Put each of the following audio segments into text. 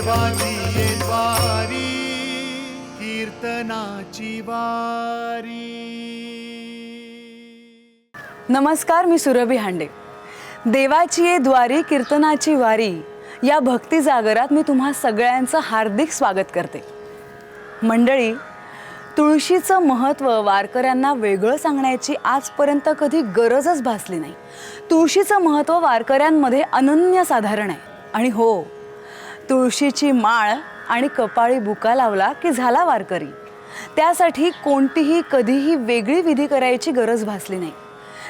देवाची वारी कीर्तनाची वारी. नमस्कार मी सुरभी हांडे. देवाची ये द्वारी कीर्तनाची वारी या भक्ती जागरात मी तुम्हा सगळ्यांचं हार्दिक स्वागत करते. मंडळी तुळशीचं महत्त्व वारकऱ्यांना वेगळं सांगण्याची आजपर्यंत कधी गरजच भासली नाही. तुळशीचं महत्त्व वारकऱ्यांमध्ये अनन्यसाधारण आहे. आणि हो तुळशीची माळ आणि कपाळी बुका लावला की झाला वारकरी. त्यासाठी कोणतीही कधीही वेगळी विधी करायची गरज भासली नाही.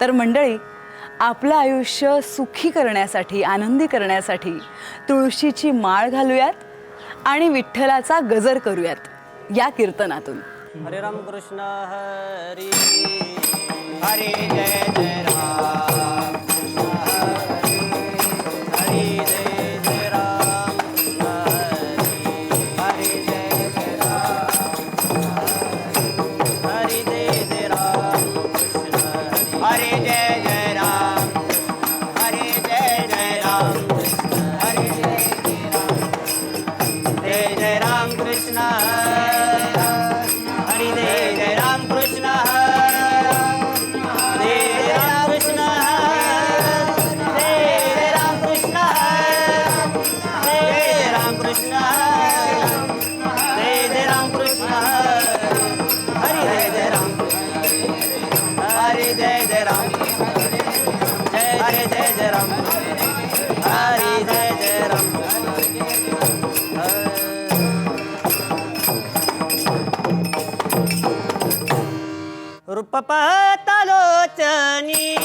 तर मंडळी आपलं आयुष्य सुखी करण्यासाठी आनंदी करण्यासाठी तुळशीची माळ घालूयात आणि विठ्ठलाचा गजर करूयात या कीर्तनातून. हरे राम कृष्ण हरी हरे जय जय जय राम कृष्ण પપા તલોચની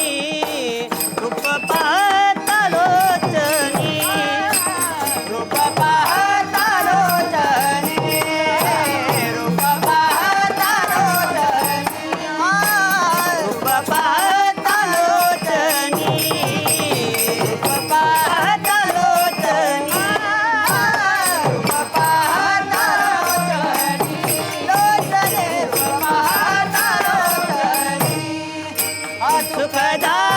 快逃。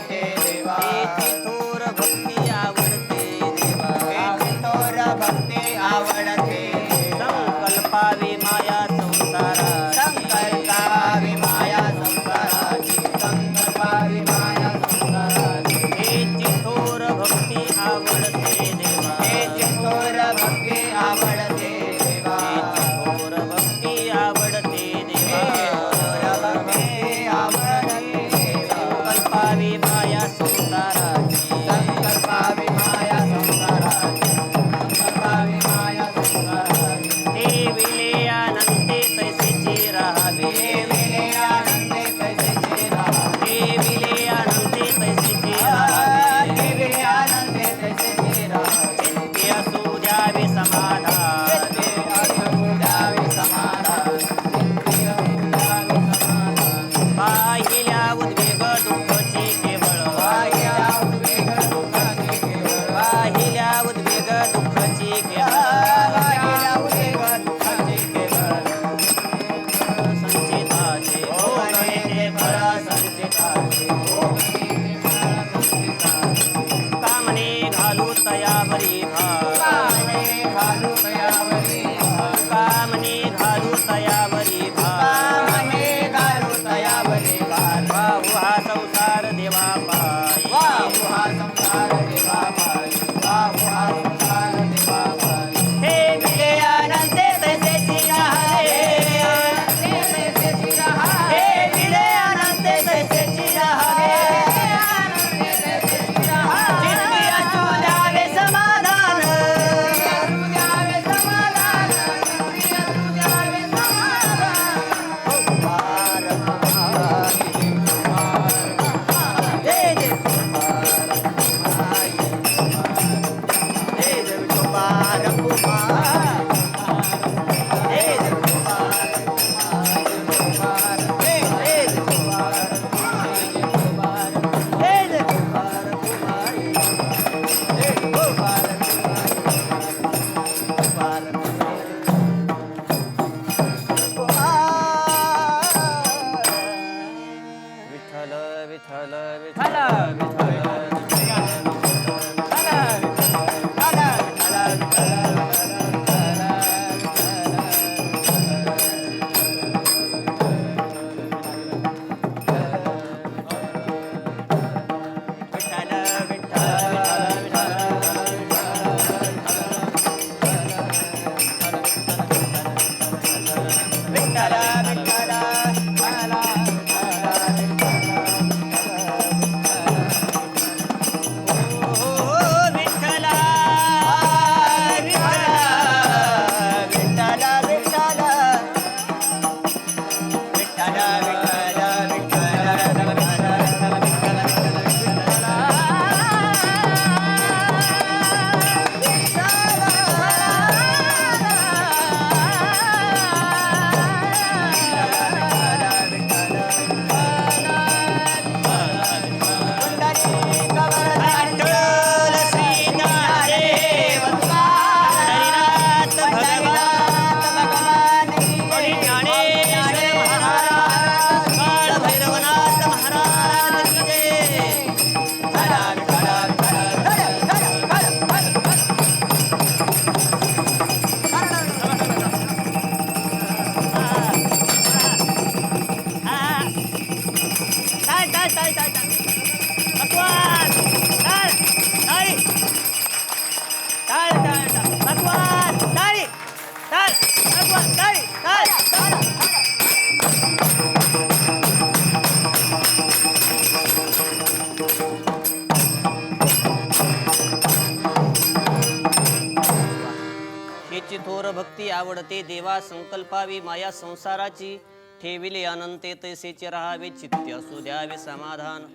थोर भक्ती आवडते देवा संकल्पावी माया संसाराची ठेविले अनंते तैसेचे राहावे चित्ते असू द्यावे समाधान.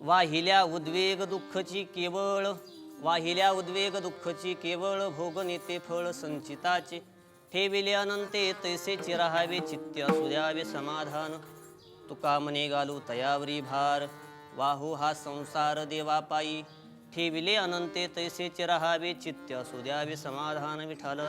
वाहिल्या उद्वेग दुःखची केवळ वाहिल्या उद्वेग दुःखची केवळ भोगनिते फळ संचिताचे. ठेविल्यानंते तैसे चिराहावे चित्त्य सुद्यावे समाधान. तुका म्हणे तयावरी भार. वाहू हा संसार देवापायी ठेविले अनंते तैसे चिराहावे चित्त्य सुद्यावे समाधान. विठाल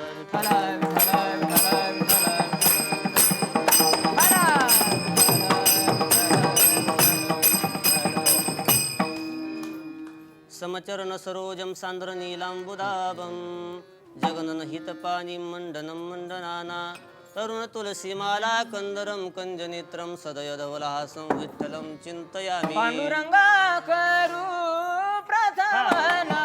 समचरण सरोजम सांद्र नीलांबुदाबम जगनन हितपाणी मंडनम मंडनाना तरुण तुलसीमाला कंदरम कंजनेत्रम सदय धवलहासं विठ्ठलम चिंतयामी पांडुरंगा करू प्रथमना।